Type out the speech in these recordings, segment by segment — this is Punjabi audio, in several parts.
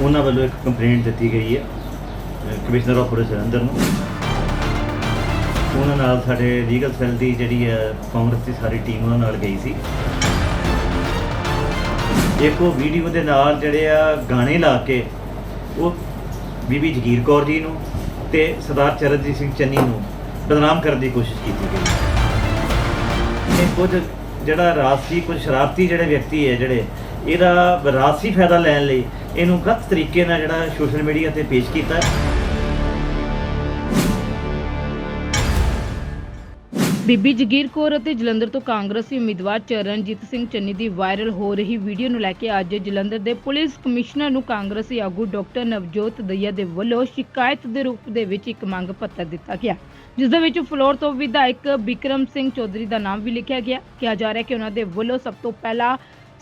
ਉਹਨਾਂ ਵੱਲੋਂ ਇੱਕ ਕੰਪਲੇਂਟ ਦਿੱਤੀ ਗਈ ਹੈ ਕਮਿਸ਼ਨਰ ਆਫ ਪੁਲਿਸ ਜਲੰਧਰ ਨੂੰ। ਉਹਨਾਂ ਨਾਲ ਸਾਡੇ ਲੀਗਲ ਸੈੱਲ ਦੀ ਜਿਹੜੀ ਹੈ, ਕਾਂਗਰਸ ਦੀ ਸਾਰੀ ਟੀਮ ਉਹਨਾਂ ਨਾਲ ਗਈ ਸੀ। ਇੱਕ ਉਹ ਵੀਡੀਓ ਦੇ ਨਾਲ ਜਿਹੜੇ ਆ ਗਾਣੇ ਲਾ ਕੇ, ਉਹ ਬੀਬੀ ਜਗੀਰ ਕੌਰ ਜੀ ਨੂੰ ਤੇ ਸਰਦਾਰ ਚਰਨਜੀਤ ਸਿੰਘ ਚੰਨੀ ਨੂੰ ਬਦਨਾਮ ਕਰਨ ਦੀ ਕੋਸ਼ਿਸ਼ ਕੀਤੀ ਗਈ। ਇਹ ਕੁਝ ਜਿਹੜਾ ਰਾਸੀ ਕੁਝ ਸ਼ਰਾਰਤੀ ਜਿਹੜੇ ਵਿਅਕਤੀ ਹੈ ਜਿਹੜੇ ਇਹਦਾ ਰਾਸੀ ਫਾਇਦਾ ਲੈਣ ਲਈ ਇਹਨੂੰ ਗਲਤ ਤਰੀਕੇ ਨਾਲ ਜਿਹੜਾ ਸੋਸ਼ਲ ਮੀਡੀਆ ਤੇ ਪੇਸ਼ ਕੀਤਾ ਬੀਬੀ ਜਗੀਰ ਕੌਰ ਅਤੇ ਜਲੰਧਰ ਤੋਂ ਕਾਂਗਰਸੀ ਉਮੀਦਵਾਰ ਚਰਨਜੀਤ ਸਿੰਘ ਚੰਨੀ ਦੀ ਵਾਇਰਲ ਹੋ ਰਹੀ ਵੀਡੀਓ ਨੂੰ ਲੈ ਕੇ ਅੱਜ ਜਲੰਧਰ ਦੇ ਪੁਲਿਸ ਕਮਿਸ਼ਨਰ ਨੂੰ ਕਾਂਗਰਸੀ ਆਗੂ ਡਾਕਟਰ ਨਵਜੋਤ ਦਈਆ ਦੇ ਵੱਲੋਂ ਸ਼ਿਕਾਇਤ ਦੇ ਰੂਪ ਦੇ ਵਿੱਚ ਇੱਕ ਮੰਗ ਪੱਤਰ ਦਿੱਤਾ ਗਿਆ, ਜਿਸ ਦੇ ਵਿੱਚ ਫਲੋਰ ਤੋਂ ਵਿਧਾਇਕ ਬਿਕਰਮ ਸਿੰਘ ਚੌਧਰੀ ਦਾ ਨਾਮ ਵੀ ਲਿਖਿਆ ਗਿਆ। ਕਿਹਾ ਜਾ ਰਿਹਾ ਕਿ ਉਹਨਾਂ ਦੇ ਵੱਲੋਂ ਸਭ ਤੋਂ ਪਹਿਲਾਂ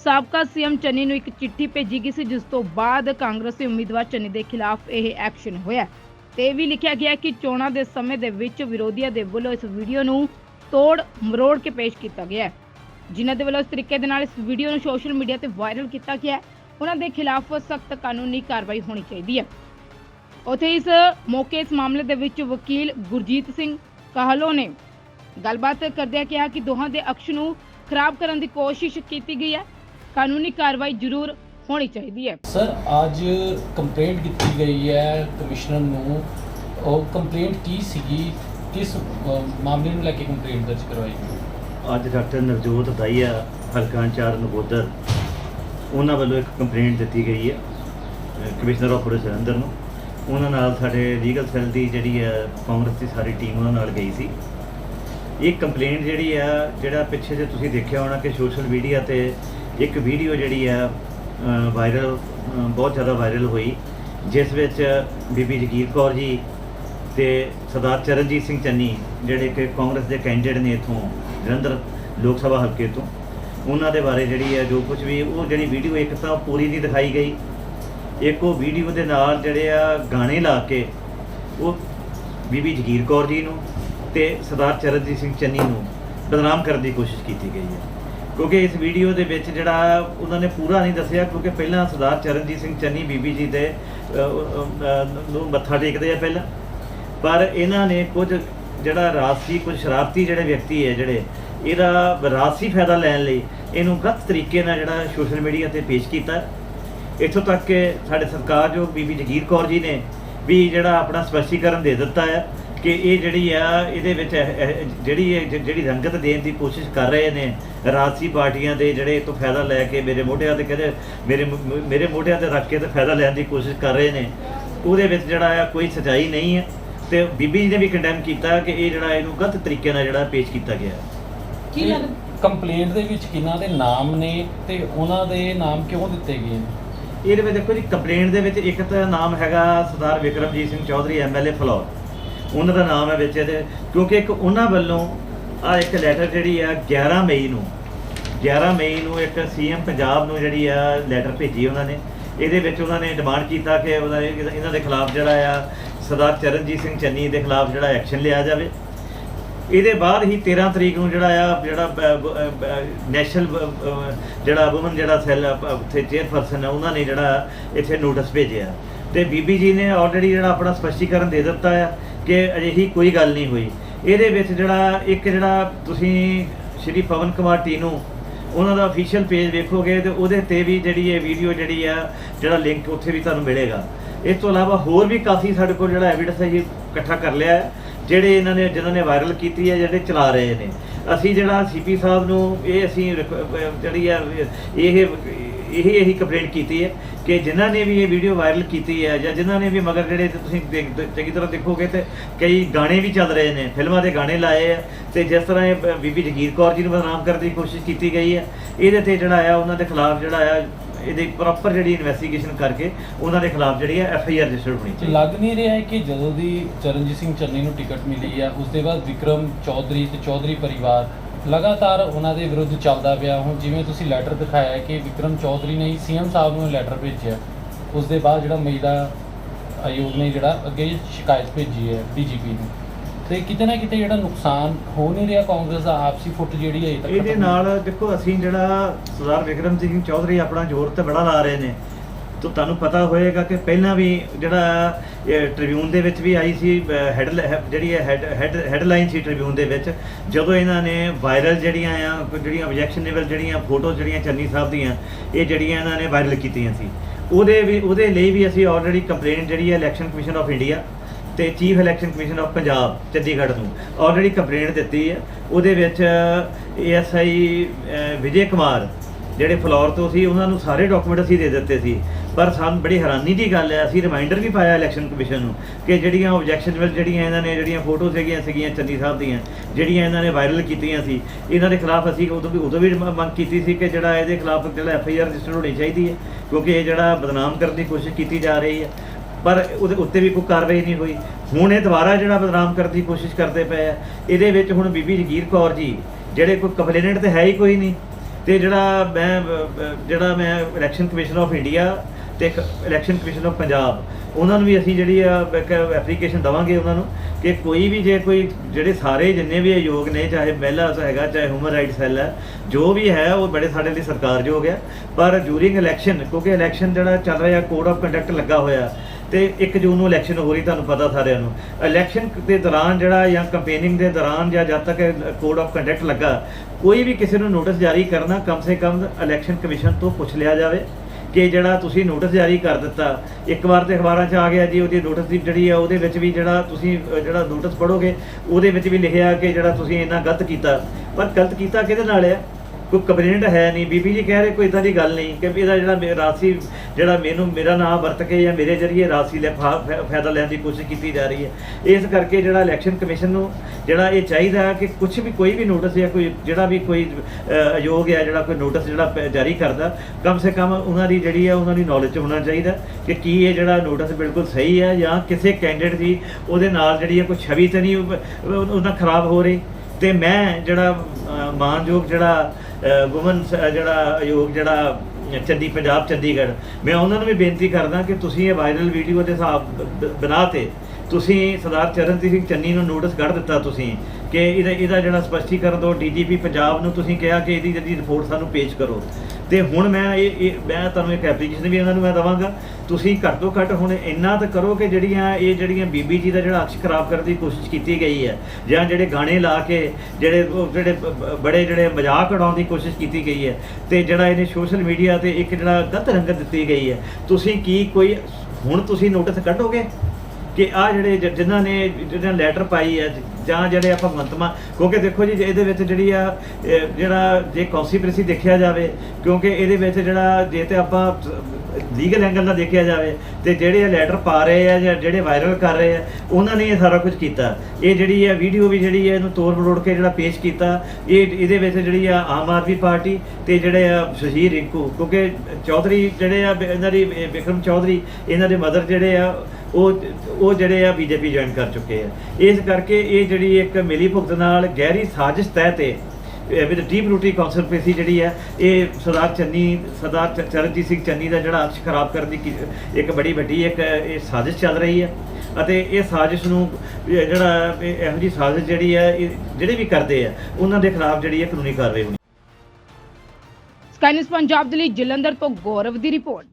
ਸਾਬਕਾ ਸੀਐਮ ਚੰਨੀ ਨੂੰ ਇੱਕ ਚਿੱਠੀ ਭੇਜੀ ਗਈ ਸੀ, ਜਿਸ ਤੋਂ ਬਾਅਦ ਕਾਂਗਰਸੀ ਉਮੀਦਵਾਰ ਚੰਨੀ ਦੇ ਖਿਲਾਫ ਇਹ ਐਕਸ਼ਨ ਹੋਇਆ। ਤੇ ਇਹ ਵੀ ਲਿਖਿਆ ਗਿਆ ਕਿ ਚੋਣਾਂ ਦੇ ਸਮੇਂ ਦੇ ਵਿੱਚ ਵਿਰੋਧੀਆਂ ਦੇ ਵੱਲੋਂ ਇਸ ਵੀਡੀਓ ਨੂੰ ਤੋੜ ਮਰੋੜ ਕੇ ਪੇਸ਼ ਕੀਤਾ ਗਿਆ ਹੈ। ਜਿਨ੍ਹਾਂ ਦੇ ਵੱਲੋਂ ਇਸ ਤਰੀਕੇ ਦੇ ਨਾਲ ਇਸ ਵੀਡੀਓ ਨੂੰ ਸੋਸ਼ਲ ਮੀਡੀਆ ਤੇ ਵਾਇਰਲ ਕੀਤਾ ਗਿਆ ਹੈ, ਉਹਨਾਂ ਦੇ ਖਿਲਾਫ ਸਖਤ ਕਾਨੂੰਨੀ ਕਾਰਵਾਈ ਹੋਣੀ ਚਾਹੀਦੀ ਹੈ। ਉੱਥੇ ਇਸ ਮੌਕੇ, ਇਸ ਮਾਮਲੇ ਦੇ ਵਿੱਚ ਵਕੀਲ ਗੁਰਜੀਤ ਸਿੰਘ ਕਾਹਲੋ ਨੇ ਗੱਲਬਾਤ ਕਰਦਿਆਂ ਕਿਹਾ ਕਿ ਦੋਹਾਂ ਦੇ ਅਕਸ਼ ਨੂੰ ਖਰਾਬ ਕਰਨ ਦੀ ਕੋਸ਼ਿਸ਼ ਕੀਤੀ ਗਈ ਹੈ। ਕਾਨੂੰਨੀ ਕਾਰਵਾਈ ਜ਼ਰੂਰ ਹੋਣੀ ਚਾਹੀਦੀ ਹੈ। ਸਰ ਅੱਜ ਕੰਪਲੇਂਟ ਕੀਤੀ ਗਈ ਹੈ ਕਮਿਸ਼ਨਰ ਨੂੰ। ਉਹ ਕੰਪਲੇਂਟ ਕੀ ਸੀਗੀ? ਕਿਸ ਮਾਮਲੇ ਨੂੰ ਲੈ ਕੇ ਕੰਪਲੇਂਟ ਦਰਜ ਕਰਵਾਈ ਗਈ? ਅੱਜ ਡਾਕਟਰ ਨਵਜੋਤ ਦਾਈਆ ਹਲਕਾ ਇੰਚਾਰਜ ਨਗੋਦਰ ਉਹਨਾਂ ਵੱਲੋਂ ਇੱਕ ਕੰਪਲੇਂਟ ਦਿੱਤੀ ਗਈ ਹੈ ਕਮਿਸ਼ਨਰ ਆਫ ਪੁਲਿਸ ਜਲੰਧਰ ਨੂੰ। ਉਹਨਾਂ ਨਾਲ ਸਾਡੇ ਲੀਗਲ ਸੈੱਲ ਦੀ ਜਿਹੜੀ ਹੈ ਕਾਂਗਰਸ ਦੀ ਸਾਰੀ ਟੀਮ ਉਹਨਾਂ ਨਾਲ ਗਈ ਸੀ। ਇਹ ਕੰਪਲੇਂਟ ਜਿਹੜੀ ਆ ਜਿਹੜਾ ਪਿੱਛੇ ਜੇ ਤੁਸੀਂ ਦੇਖਿਆ ਹੋਣਾ ਕਿ ਸੋਸ਼ਲ ਮੀਡੀਆ ਤੇ ਇੱਕ ਵੀਡੀਓ ਜਿਹੜੀ ਆ ਵਾਇਰਲ ਬਹੁਤ ਜ਼ਿਆਦਾ ਵਾਇਰਲ ਹੋਈ, ਜਿਸ ਵਿੱਚ ਬੀਬੀ ਜਗੀਰ ਕੌਰ ਜੀ ਤੇ ਸਰਦਾਰ ਚਰਨਜੀਤ ਸਿੰਘ ਚੰਨੀ, ਜਿਹੜੇ ਕਿ ਕਾਂਗਰਸ ਦੇ ਕੈਂਡੀਡੇਟ ਨੇ ਇਥੋਂ ਜਲੰਧਰ ਲੋਕ ਸਭਾ ਹਲਕੇ ਤੋਂ, ਉਹਨਾਂ ਦੇ ਬਾਰੇ ਜਿਹੜੀ ਹੈ ਜੋ ਕੁਝ ਵੀ, ਉਹ ਜਿਹੜੀ ਵੀਡੀਓ ਇੱਕ ਤਾਂ ਪੂਰੀ ਨਹੀਂ ਦਿਖਾਈ ਗਈ, ਇੱਕ ਉਹ ਵੀਡੀਓ ਦੇ ਨਾਲ ਜਿਹੜੇ ਆ ਗਾਣੇ ਲਾ ਕੇ, ਉਹ ਬੀਬੀ ਜਗੀਰ ਕੌਰ ਜੀ ਨੂੰ ਤੇ ਸਰਦਾਰ ਚਰਨਜੀਤ ਸਿੰਘ ਚੰਨੀ ਨੂੰ ਬਦਨਾਮ ਕਰਨ ਦੀ ਕੋਸ਼ਿਸ਼ ਕੀਤੀ ਗਈ ਹੈ। ਕਿਉਂਕਿ ਇਸ ਵੀਡੀਓ ਦੇ ਵਿੱਚ ਜਿਹੜਾ ਉਹਨਾਂ ਨੇ ਪੂਰਾ ਨਹੀਂ ਦੱਸਿਆ, ਕਿਉਂਕਿ ਪਹਿਲਾਂ ਸਰਦਾਰ ਚਰਨਜੀਤ ਸਿੰਘ ਚੰਨੀ ਬੀਬੀ ਜੀ ਦੇ ਨੂੰ ਮੱਥਾ ਟੇਕਦੇ ਆ ਪਹਿਲਾਂ। ਪਰ ਇਹਨਾਂ ਨੇ ਕੁਝ ਜਿਹੜਾ ਰਾਸੀ, ਕੁਝ ਸ਼ਰਾਰਤੀ ਜਿਹੜੇ ਵਿਅਕਤੀ ਹੈ ਜਿਹੜੇ, ਇਹਦਾ ਰਾਸੀ ਫਾਇਦਾ ਲੈਣ ਲਈ ਇਹਨੂੰ ਗਲਤ ਤਰੀਕੇ ਨਾਲ ਜਿਹੜਾ ਸੋਸ਼ਲ ਮੀਡੀਆ ਤੇ ਪੇਸ਼ ਕੀਤਾ। ਇੱਥੋਂ ਤੱਕ ਕਿ ਸਾਡੇ ਸਰਕਾਰ ਜੋ ਬੀਬੀ ਜਗੀਰ ਕੌਰ ਜੀ ਨੇ ਵੀ ਜਿਹੜਾ ਆਪਣਾ ਸਪਸ਼ਟੀਕਰਨ ਦੇ ਦਿੱਤਾ ਹੈ। ਕਿ ਇਹ ਜਿਹੜੀ ਆ ਇਹਦੇ ਵਿੱਚ ਜਿਹੜੀ ਜਿਹੜੀ ਰੰਗਤ ਦੇਣ ਦੀ ਕੋਸ਼ਿਸ਼ ਕਰ ਰਹੇ ਨੇ ਰਾਜਸੀ ਪਾਰਟੀਆਂ ਦੇ ਜਿਹੜੇ ਇਹ ਤੋਂ ਫਾਇਦਾ ਲੈ ਕੇ ਮੇਰੇ ਮੋਢਿਆਂ ਤੇ ਕਹਿੰਦੇ ਮੇਰੇ ਮੇਰੇ ਮੋਢਿਆਂ ਤੇ ਰੱਖ ਕੇ ਤੇ ਫਾਇਦਾ ਲੈਣ ਦੀ ਕੋਸ਼ਿਸ਼ ਕਰ ਰਹੇ ਨੇ ਉਹਦੇ ਵਿੱਚ ਜਿਹੜਾ ਆ ਕੋਈ ਸਚਾਈ ਨਹੀਂ ਹੈ। ਤੇ ਬੀਬੀ ਜੀ ਨੇ ਵੀ ਕੰਡੈਮ ਕੀਤਾ ਕਿ ਇਹ ਜਿਹੜਾ ਇਹਨੂੰ ਗਲਤ ਤਰੀਕੇ ਨਾਲ ਜਿਹੜਾ ਪੇਸ਼ ਕੀਤਾ ਗਿਆ ਹੈ। ਕੀ ਕੰਪਲੇਂਟ ਦੇ ਵਿੱਚ ਕਿਹਨਾਂ ਦੇ ਨਾਮ ਨੇ ਤੇ ਉਹਨਾਂ ਦੇ ਨਾਮ ਕਿਉਂ ਦਿੱਤੇ ਗਏ ਨੇ? ਇਹਦੇ ਵਿੱਚ ਦੇਖੋ ਜੀ ਕੰਪਲੇਂਟ ਦੇ ਵਿੱਚ ਇੱਕ ਤਾਂ ਨਾਮ ਹੈਗਾ ਸਰਦਾਰ ਵਿਕਰਮਜੀਤ ਸਿੰਘ ਚੌਧਰੀ ਐਮਐਲਏ ਫਲੌਰ। ਉਹਨਾਂ ਦਾ ਨਾਮ ਹੈ ਵਿੱਚ ਇਹਦੇ, ਕਿਉਂਕਿ ਇੱਕ ਉਹਨਾਂ ਵੱਲੋਂ ਆ ਇੱਕ ਲੈਟਰ ਜਿਹੜੀ ਆ 11 ਮਈ ਨੂੰ 11 ਮਈ ਨੂੰ ਇੱਕ ਸੀਐਮ ਪੰਜਾਬ ਨੂੰ ਜਿਹੜੀ ਆ ਲੈਟਰ ਭੇਜੀ ਉਹਨਾਂ ਨੇ। ਇਹਦੇ ਵਿੱਚ ਉਹਨਾਂ ਨੇ ਡਿਮਾਂਡ ਕੀਤਾ ਕਿ ਉਹਨਾਂ ਦੇ- ਇਹਨਾਂ ਦੇ ਖਿਲਾਫ ਜਿਹੜਾ ਆ ਸਰਦਾਰ ਚਰਨਜੀਤ ਸਿੰਘ ਚੰਨੀ ਦੇ ਖਿਲਾਫ ਜਿਹੜਾ ਐਕਸ਼ਨ ਲਿਆ ਜਾਵੇ। ਇਹਦੇ ਬਾਅਦ ਹੀ 13 ਤਰੀਕ ਨੂੰ ਜਿਹੜਾ ਆ, ਜਿਹੜਾ ਨੈਸ਼ਨਲ ਜਿਹੜਾ ਵੂਮਨ ਜਿਹੜਾ ਸੈੱਲ ਉੱਥੇ ਚੇਅਰਪਰਸਨ ਹੈ ਉਹਨਾਂ ਨੇ ਜਿਹੜਾ ਇੱਥੇ ਨੋਟਿਸ ਭੇਜਿਆ। ਤੇ ਬੀਬੀ ਜੀ ਨੇ ਆਲਰੇਡੀ ਜਿਹੜਾ ਆਪਣਾ ਸਪਸ਼ਟੀਕਰਨ ਦੇ ਦਿੱਤਾ ਆ। ਕਿ ਅਜਿਹੀ ਕੋਈ ਗੱਲ ਨਹੀਂ ਹੋਈ। ਇਹਦੇ ਵਿੱਚ ਜਿਹੜਾ, ਇੱਕ ਜਿਹੜਾ ਤੁਸੀਂ ਸ਼੍ਰੀ ਪਵਨ ਕੁਮਾਰ ਟੀਨੂ, ਉਹਨਾਂ ਦਾ ਅਫੀਸ਼ੀਅਲ ਪੇਜ ਵੇਖੋਗੇ ਤੇ ਉਹਦੇ ਤੇ ਵੀ ਜਿਹੜੀ ਇਹ ਵੀਡੀਓ ਜਿਹੜੀ ਆ, ਜਿਹੜਾ ਲਿੰਕ ਉੱਥੇ ਵੀ ਤੁਹਾਨੂੰ ਮਿਲੇਗਾ। ਇਸ ਤੋਂ ਇਲਾਵਾ ਹੋਰ ਵੀ ਕਾਫੀ ਸਾਡੇ ਕੋਲ ਜਿਹੜਾ ਐਵੀਡੈਂਸ ਹੈ ਇਕੱਠਾ ਕਰ ਲਿਆ ਹੈ, ਜਿਹੜੇ ਇਹਨਾਂ ਨੇ, ਜਿਨ੍ਹਾਂ ਨੇ ਵਾਇਰਲ ਕੀਤੀ ਹੈ, ਜਿਹੜੇ ਚਲਾ ਰਹੇ ਨੇ। ਅਸੀਂ ਜਿਹੜਾ ਸੀਪੀ ਸਾਹਿਬ ਨੂੰ, ਇਹ ਅਸੀਂ ਰਿਕ- ਜਿਹੜੀ ਆ, ਇਹ ਇਹ ਇਹੀ ਕੰਪਲੇਂਟ ਕੀਤੀ ਹੈ ਕਿ ਜਿਨ੍ਹਾਂ ਨੇ ਵੀ ਇਹ ਵੀਡੀਓ ਵਾਇਰਲ ਕੀਤੀ ਹੈ ਜਾਂ ਜਿਨ੍ਹਾਂ ਨੇ ਵੀ ਮਗਰ ਜਿਹੜੇ ਤੁਸੀਂ ਦੇਖ- ਦੇ- ਚੰਗੀ ਤਰ੍ਹਾਂ ਦੇਖੋਗੇ ਤੇ ਕਈ ਗਾਣੇ ਵੀ ਚੱਲ ਰਹੇ ਨੇ, ਫਿਲਮਾਂ ਦੇ ਗਾਣੇ ਲਾਏ ਆ ਤੇ ਜਿਸ ਤਰ੍ਹਾਂ ਇਹ ਬ- ਬੀਬੀ ਜਗੀਰ ਕੌਰ ਜੀ ਨੂੰ ਬਦਨਾਮ ਕਰਨ ਦੀ ਕੋਸ਼ਿਸ਼ ਕੀਤੀ ਗਈ ਹੈ, ਇਹਦੇ ਤੇ ਜਿਹੜਾ ਆ ਉਹਨਾਂ ਦੇ ਖਿਲਾਫ ਜਿਹੜਾ ਆ ਇਹਦੀ ਪ੍ਰੋਪਰ ਜਿਹੜੀ ਇਨਵੈਸਟੀਗੇਸ਼ਨ ਕਰਕੇ ਉਹਨਾਂ ਦੇ ਖਿਲਾਫ ਜਿਹੜੀ ਹੈ ਐਫ ਆਈ ਆਰ ਰਜਿਸਟਰ ਹੋਣੀ ਚਾਹੀਦੀ ਹੈ। ਲੱਗ ਨਹੀਂ ਰਿਹਾ ਹੈ ਕਿ ਜਦੋਂ ਦੀ ਚਰਨਜੀਤ ਸਿੰਘ ਚੰਨੀ ਨੂੰ ਟਿਕਟ ਮਿਲੀ ਹੈ, ਉਸ ਦੇ ਬਾਅਦ ਵਿਕਰਮ ਚੌਧਰੀ ਤੇ ਚੌਧਰੀ ਪਰਿਵਾਰ ਲਗਾਤਾਰ ਉਹਨਾਂ ਦੇ ਵਿਰੁੱਧ ਚੱਲਦਾ ਪਿਆ। ਹੁਣ ਜਿਵੇਂ ਤੁਸੀਂ ਲੈਟਰ ਦਿਖਾਇਆ ਕਿ ਵਿਕਰਮ ਚੌਧਰੀ ਨੇ ਸੀਐਮ ਸਾਹਿਬ ਨੂੰ ਲੈਟਰ ਭੇਜਿਆ। ਉਸ ਦੇ ਬਾਅਦ ਜਿਹੜਾ ਮਹਿਲਾ ਆਯੋਗ ਨੇ ਜਿਹੜਾ ਅੱਗੇ ਸ਼ਿਕਾਇਤ ਭੇਜੀ ਹੈ ਡੀਜੀਪੀ ਨੂੰ। ਤੇ ਕਿਤੇ ਨਾ ਕਿਤੇ ਜਿਹੜਾ ਨੁਕਸਾਨ ਹੋ ਨਹੀਂ ਰਿਹਾ ਕਾਂਗਰਸ ਦਾ ਆਪਸੀ ਫੁੱਟ ਜਿਹੜੀ ਹੈ ਇਹਦੇ ਨਾਲ ਦੇਖੋ ਅਸੀਂ ਜਿਹੜਾ ਸਰਦਾਰ ਵਿਕਰਮ ਸਿੰਘ ਚੌਧਰੀ ਆਪਣਾ ਜ਼ੋਰ ਤੇ ਬੜਾ ਲਾ ਰਹੇ ਨੇ। ਤਾਂ ਤੁਹਾਨੂੰ ਪਤਾ ਹੋਏਗਾ ਕਿ ਪਹਿਲਾਂ ਵੀ ਜਿਹੜਾ ਟ੍ਰਿਬਿਊਨ ਦੇ ਵਿੱਚ ਵੀ ਆਈ ਸੀ ਹੈਡ ਜਿਹੜੀ ਹੈ ਹੈਡ ਹੈਡਲਾਈਨ ਸੀ ਟ੍ਰਿਬਿਊਨ ਦੇ ਵਿੱਚ, ਜਦੋਂ ਇਹਨਾਂ ਨੇ ਵਾਇਰਲ ਜਿਹੜੀਆਂ ਆ, ਜਿਹੜੀਆਂ ਆਬਜੈਕਸ਼ਨੇਬਲ ਜਿਹੜੀਆਂ ਫੋਟੋ ਜਿਹੜੀਆਂ ਚੰਨੀ ਸਾਹਿਬ ਦੀਆਂ, ਇਹ ਜਿਹੜੀਆਂ ਇਹਨਾਂ ਨੇ ਵਾਇਰਲ ਕੀਤੀਆਂ ਸੀ। ਉਹਦੇ ਵੀ, ਉਹਦੇ ਲਈ ਵੀ ਅਸੀਂ ਆਲਰੇਡੀ ਕੰਪਲੇਂਟ ਜਿਹੜੀ ਹੈ ਇਲੈਕਸ਼ਨ ਕਮਿਸ਼ਨ ਆਫ ਇੰਡੀਆ ਤੇ chief election commission of Punjab, Chandigarh ਨੂੰ ਆਲਰੇਡੀ ਕੰਪਲੇਂਟ ਦਿੱਤੀ ਹੈ। ਉਹਦੇ ਵਿੱਚ ਏਐਸਆਈ ਵਿਜੇ ਕੁਮਾਰ ਜਿਹੜੇ ਫਲੋਰ ਤੋਂ ਸੀ, ਉਹਨਾਂ ਨੂੰ ਸਾਰੇ ਡਾਕੂਮੈਂਟ ਅਸੀਂ ਦੇ ਦਿੱਤੇ ਸੀ। ਪਰ ਸਾਨੂੰ ਬੜੀ ਹੈਰਾਨੀ ਦੀ ਗੱਲ ਹੈ, ਅਸੀਂ ਰਿਮਾਈਂਡਰ ਵੀ ਪਾਇਆ ਇਲੈਕਸ਼ਨ ਕਮਿਸ਼ਨ ਨੂੰ ਕਿ ਜਿਹੜੀਆਂ ਆਬਜੈਕਸ਼ਨਬਲ ਜਿਹੜੀਆਂ ਇਹਨਾਂ ਨੇ, ਜਿਹੜੀਆਂ ਫੋਟੋਜ਼ ਹੈਗੀਆਂ ਸੀਗੀਆਂ ਚੰਨੀ ਸਾਹਿਬ ਦੀਆਂ, ਜਿਹੜੀਆਂ ਇਹਨਾਂ ਨੇ ਵਾਇਰਲ ਕੀਤੀਆਂ ਸੀ, ਇਹਨਾਂ ਦੇ ਖਿਲਾਫ ਅਸੀਂ ਉਦੋਂ ਵੀ ਉਦੋਂ ਵੀ ਮੰਗ ਕੀਤੀ ਸੀ ਕਿ ਜਿਹੜਾ ਇਹਦੇ ਖਿਲਾਫ ਜਿਹੜਾ ਐਫ ਆਈ ਆਰ ਰਜਿਸਟਰ ਹੋਣੀ ਚਾਹੀਦੀ ਹੈ, ਕਿਉਂਕਿ ਇਹ ਜਿਹੜਾ ਬਦਨਾਮ ਕਰਨ ਦੀ ਕੋਸ਼ਿਸ਼ ਕੀਤੀ ਜਾ ਰਹੀ ਹੈ। ਪਰ ਉਹਦੇ ਉੱਤੇ ਵੀ ਕੋਈ ਕਾਰਵਾਈ ਨਹੀਂ ਹੋਈ। ਹੁਣ ਇਹ ਦੁਬਾਰਾ ਜਿਹੜਾ ਬਦਨਾਮ ਕਰਨ ਦੀ ਕੋਸ਼ਿਸ਼ ਕਰਦੇ ਪਏ ਆ, ਇਹਦੇ ਵਿੱਚ ਹੁਣ ਬੀਬੀ ਜਗੀਰ ਕੌਰ ਜੀ, ਜਿਹੜੇ ਕੋਈ ਕੰਪਲੇਨੈਂਟ ਤੇ ਹੈ ਹੀ ਕੋਈ ਨਹੀਂ। ਤੇ ਜਿਹੜਾ ਮੈਂ ਜਿਹੜਾ ਮੈਂ ਇਲੈਕਸ਼ਨ ਕਮਿਸ਼ਨ ਆਫ ਇੰਡੀਆ ਤੇ ਇਲੈਕਸ਼ਨ ਕਮਿਸ਼ਨ ਆਫ ਪੰਜਾਬ ਉਹਨਾਂ ਨੂੰ ਵੀ ਅਸੀਂ ਜਿਹੜੀ ਆ ਐਪਲੀਕੇਸ਼ਨ ਦਵਾਂਗੇ ਉਹਨਾਂ ਨੂੰ ਕਿ ਕੋਈ ਵੀ ਜੇ ਕੋਈ, ਜਿਹੜੇ ਸਾਰੇ ਜਿੰਨੇ ਵੀ ਯੋਗ ਨੇ, ਚਾਹੇ ਮਹਿਲਾ ਹੈਗਾ, ਚਾਹੇ ਹਿਊਮਨ ਰਾਈਟਸ ਸੈੱਲ ਹੈ ਜੋ ਵੀ ਹੈ, ਉਹ ਬੜੇ ਸਾਡੇ ਲਈ ਸਤਿਕਾਰਯੋਗ ਹੈ। ਪਰ ਜੂਰਿੰਗ ਇਲੈਕਸ਼ਨ ਕਿਉਂਕਿ ਇਲੈਕਸ਼ਨ ਜਿਹੜਾ ਚੱਲ ਰਿਹਾ ਕੋਡ ਆਫ ਕੰਡਕਟ ਲੱਗਾ ਹੋਇਆ ਤੇ 1 ਜੂਨ ਨੂੰ ਇਲੈਕਸ਼ਨ ਹੋ ਰਹੀ, ਤੁਹਾਨੂੰ ਪਤਾ ਸਾਰਿਆਂ ਨੂੰ। ਇਲੈਕਸ਼ਨ ਦੇ ਦੌਰਾਨ ਜਿਹੜਾ ਜਾਂ ਕੰਪੇਨਿੰਗ ਦੇ ਦੌਰਾਨ ਜਾਂ ਜਦ ਤੱਕ ਕੋਡ ਆਫ ਕੰਡਕਟ ਲੱਗਾ, ਕੋਈ ਵੀ ਕਿਸੇ ਨੂੰ ਨੋਟਿਸ ਜਾਰੀ ਕਰਨਾ, ਕਮ ਸੇ ਕਮ ਇਲੈਕਸ਼ਨ ਕਮਿਸ਼ਨ ਤੋਂ ਪੁੱਛ ਲਿਆ ਜਾਵੇ ਕਿ ਜਿਹੜਾ ਤੁਸੀਂ ਨੋਟਿਸ ਜਾਰੀ ਕਰ ਦਿੱਤਾ, ਇੱਕ ਵਾਰ ਤੇ ਅਖਬਾਰਾਂ 'ਚ ਆ ਗਿਆ ਜੀ, ਉਹਦੀ ਨੋਟਿਸ ਦੀ ਜਿਹੜੀ ਆ, ਉਹਦੇ ਵਿੱਚ ਵੀ ਜਿਹੜਾ ਤੁਸੀਂ ਜਿਹੜਾ ਨੋਟਿਸ ਪੜੋਗੇ ਉਹਦੇ ਵਿੱਚ ਵੀ ਲਿਖਿਆ ਕਿ ਜਿਹੜਾ ਤੁਸੀਂ ਇੰਨਾ ਗਲਤ ਕੀਤਾ। ਪਰ ਗਲਤ ਕੀਤਾ ਕਿਹਦੇ ਨਾਲ ਆ? ਕੋਈ ਕੰਪਲੇਂਟ ਹੈ ਨਹੀਂ। ਬੀਬੀ ਜੀ ਕਹਿ ਰਹੇ ਕੋਈ ਇਦਾਂ ਦੀ ਗੱਲ ਨਹੀਂ ਕਿ ਇਹਦਾ ਜਿਹੜਾ ਮੇ- ਰਾਸੀ ਜਿਹੜਾ ਮੈਨੂੰ ਮੇਰਾ ਨਾਮ ਵਰਤ ਕੇ ਜਾਂ ਮੇਰੇ ਜਰੀਏ ਰਾਸੀ ਲੈ ਫਾ- ਫਾ- ਫਾਇਦਾ ਲੈਣ ਦੀ ਕੋਸ਼ਿਸ਼ ਕੀਤੀ ਜਾ ਰਹੀ ਹੈ। ਇਸ ਕਰਕੇ ਜਿਹੜਾ ਇਲੈਕਸ਼ਨ ਕਮਿਸ਼ਨ ਨੂੰ ਜਿਹੜਾ ਇਹ ਚਾਹੀਦਾ ਹੈ ਕਿ ਕੁਝ ਵੀ ਕੋਈ ਵੀ ਨੋਟਿਸ ਜਾਂ ਕੋਈ ਜਿਹੜਾ ਵੀ ਕੋਈ ਅ, ਅਯੋਗ ਹੈ ਜਿਹੜਾ ਕੋਈ ਨੋਟਿਸ ਜਿਹੜਾ ਪ- ਜਾਰੀ ਕਰਦਾ ਕਮ ਸੇ ਕਮ ਉਹਨਾਂ ਦੀ ਜਿਹੜੀ ਹੈ ਉਹਨਾਂ ਦੀ ਨੌਲੇਜ ਹੋਣਾ ਚਾਹੀਦਾ ਕਿ ਕੀ ਇਹ ਜਿਹੜਾ ਨੋਟਿਸ ਬਿਲਕੁਲ ਸਹੀ ਹੈ ਜਾਂ ਕਿਸੇ ਕੈਂਡੀਡੇਟ ਦੀ ਉਹਦੇ ਨਾਲ ਜਿਹੜੀ ਹੈ ਕੋਈ ਛਵੀ ਤਾਂ ਨਹੀਂ ਉਹਨਾਂ ਖਰਾਬ ਹੋ ਰਹੀ। ਤੇ ਮੈਂ ਜਿਹੜਾ ਮਾਨਯੋਗ ਜਿਹੜਾ ਵੂਮਨ ਜਿਹੜਾ ਆਯੋਗ ਜਿਹੜਾ, ਚੰਡੀ, ਪੰਜਾਬ ਚੰਡੀਗੜ੍ਹ, ਮੈਂ ਉਹਨਾਂ ਨੂੰ ਵੀ ਬੇਨਤੀ ਕਰਦਾ ਕਿ ਤੁਸੀਂ ਇਹ ਵਾਇਰਲ ਵੀਡੀਓ ਦੇ ਹਿਸਾਬ ਬਣਾ ਤੇ ਤੁਸੀਂ ਸਰਦਾਰ ਚਰਨਜੀਤ ਸਿੰਘ ਚੰਨੀ ਨੂੰ ਨੋਟਿਸ ਕੱਢ ਦਿੱਤਾ ਤੁਸੀਂ। ਕਿ ਇਹਦਾ ਇਹਦਾ ਜਿਹੜਾ ਸਪਸ਼ਟੀਕਰਨ ਦੋ ਡੀਜੀਪੀ ਪੰਜਾਬ ਨੂੰ ਤੁਸੀਂ ਕਿਹਾ ਕਿ ਇਹਦੀ ਜਿਹੜੀ ਰਿਪੋਰਟ ਸਾਨੂੰ ਪੇਸ਼ ਕਰੋ। ਤੇ ਹੁਣ ਮੈਂ ਇਹ ਇਹ, ਮੈਂ ਤੁਹਾਨੂੰ ਇੱਕ ਐਪਲੀਕੇਸ਼ਨ ਵੀ ਇਹਨਾਂ ਨੂੰ ਮੈਂ ਦਵਾਂਗਾ। ਤੁਸੀਂ ਘੱਟ ਤੋਂ ਘੱਟ ਹੁਣ ਇੰਨਾ ਤਾਂ ਕਰੋ ਕਿ ਜਿਹੜੀਆਂ, ਇਹ ਜਿਹੜੀਆਂ ਬੀਬੀ ਜੀ ਦਾ ਜਿਹੜਾ ਅਕਸ਼ ਖਰਾਬ ਕਰਨ ਦੀ ਕੋਸ਼ਿਸ਼ ਕੀਤੀ ਗਈ ਹੈ, ਜਾਂ ਜਿਹੜੇ ਗਾਣੇ ਲਾ ਕੇ ਜਿਹੜੇ ਉਹ ਜਿਹੜੇ ਬੜੇ ਜਿਹੜੇ ਮਜ਼ਾਕ ਉਡਾਉਣ ਦੀ ਕੋਸ਼ਿਸ਼ ਕੀਤੀ ਗਈ ਹੈ, ਤੇ ਜਿਹੜਾ ਇਹਨੇ ਸੋਸ਼ਲ ਮੀਡੀਆ ਤੇ ਇੱਕ ਜਿਹੜਾ ਗਲਤ ਰੰਗਤ ਦਿੱਤੀ ਗਈ ਹੈ, ਤੁਸੀਂ ਕੀ ਕੋਈ, ਹੁਣ ਤੁਸੀਂ ਨੋਟਿਸ ਕੱਢੋਗੇ? ਕਿ ਆ ਜਿਹੜੇ ਜ- ਜਿਨ੍ਹਾਂ ਨੇ ਜਿਹਨਾਂ ਲੈਟਰ ਪਾਈ ਹੈ ਜਾਂ ਜਿਹੜੇ ਆਪਾਂ ਮੰਤਮਾ ਕਿਉਂਕਿ ਦੇਖੋ ਜੀ, ਇਹਦੇ ਵਿੱਚ ਜਿਹੜੀ ਆ ਜਿਹੜਾ ਜੇ ਕੌਂਸੀਪ੍ਰੇਸੀ ਦੇਖਿਆ ਜਾਵੇ, ਕਿਉਂਕਿ ਇਹਦੇ ਵਿੱਚ ਜਿਹੜਾ ਜੇ ਤੇ ਆਪਾਂ ਲੀਗਲ ਐਂਗਲ ਨਾਲ ਦੇਖਿਆ ਜਾਵੇ, ਤੇ ਜਿਹੜੇ ਲੈਟਰ ਪਾ ਰਹੇ ਆ ਜਾਂ ਜਿਹੜੇ ਵਾਇਰਲ ਕਰ ਰਹੇ ਆ, ਉਹਨਾਂ ਨੇ ਇਹ ਸਾਰਾ ਕੁਝ ਕੀਤਾ। ਇਹ ਜਿਹੜੀ ਆ ਵੀਡੀਓ ਵੀ ਜਿਹੜੀ ਹੈ ਇਹਨੂੰ ਤੋੜ ਮਰੋੜ ਕੇ ਜਿਹੜਾ ਪੇਸ਼ ਕੀਤਾ, ਇਹ ਇਹਦੇ ਵਿੱਚ ਜਿਹੜੀ ਆ ਆਮ ਆਦਮੀ ਪਾਰਟੀ ਤੇ ਜਿਹੜੇ ਆ ਸ਼ਹੀਰ ਰਿੰਕੂ, ਕਿਉਂਕਿ ਚੌਧਰੀ ਜਿਹੜੇ ਆ ਬ- ਇਹਨਾਂ ਦੀ, ਇਹ ਵਿਕਰਮ ਚੌਧਰੀ, ਇਹਨਾਂ ਦੇ ਮਦਰ ਜਿਹੜੇ ਆ, ਉਹ ਉਹ ਜਿਹੜੇ ਆ ਬੀਜੇਪੀ ਜੁਆਇਨ ਕਰ ਚੁੱਕੇ ਆ। ਇਸ ਕਰਕੇ ਇਹ ਜਿਹੜੀ ਇੱਕ ਮਿਲੀ ਭੁਗਤ ਨਾਲ ਗਹਿਰੀ ਸਾਜ਼ਿਸ਼ ਤਹਿ 'ਤੇ ਵਿਦ ਡੀਪ ਰੂਟੀ ਕਨਸਰਪੇਸੀ ਜਿਹੜੀ ਹੈ, ਇਹ ਸਰਦਾਰ ਚੰਨੀ, ਸਰਦਾਰ ਚਰਨਜੀਤ ਸਿੰਘ ਚੰਨੀ ਦਾ ਜਿਹੜਾ ਅਰਸ਼ ਖਰਾਬ ਕਰਨ ਦੀ ਇੱਕ ਬੜੀ ਵੱਡੀ ਇੱਕ, ਇਹ ਸਾਜ਼ਿਸ਼ ਚੱਲ ਰਹੀ ਹੈ। ਅਤੇ ਇਹ ਸਾਜ਼ਿਸ਼ ਨੂੰ ਜਿਹੜਾ, ਇਹੋ ਜਿਹੀ ਸਾਜ਼ਿਸ਼ ਜਿਹੜੀ ਹੈ ਜਿਹੜੇ ਵੀ ਕਰਦੇ ਆ, ਉਹਨਾਂ ਦੇ ਖਿਲਾਫ ਜਿਹੜੀ ਹੈ ਕਾਨੂੰਨੀ ਕਾਰਵਾਈ ਹੋਣੀ। ਸਕਾਈ ਪੰਜਾਬ ਦੇ ਲਈ ਜਲੰਧਰ ਤੋਂ ਗੌਰਵ ਦੀ ਰਿਪੋਰਟ।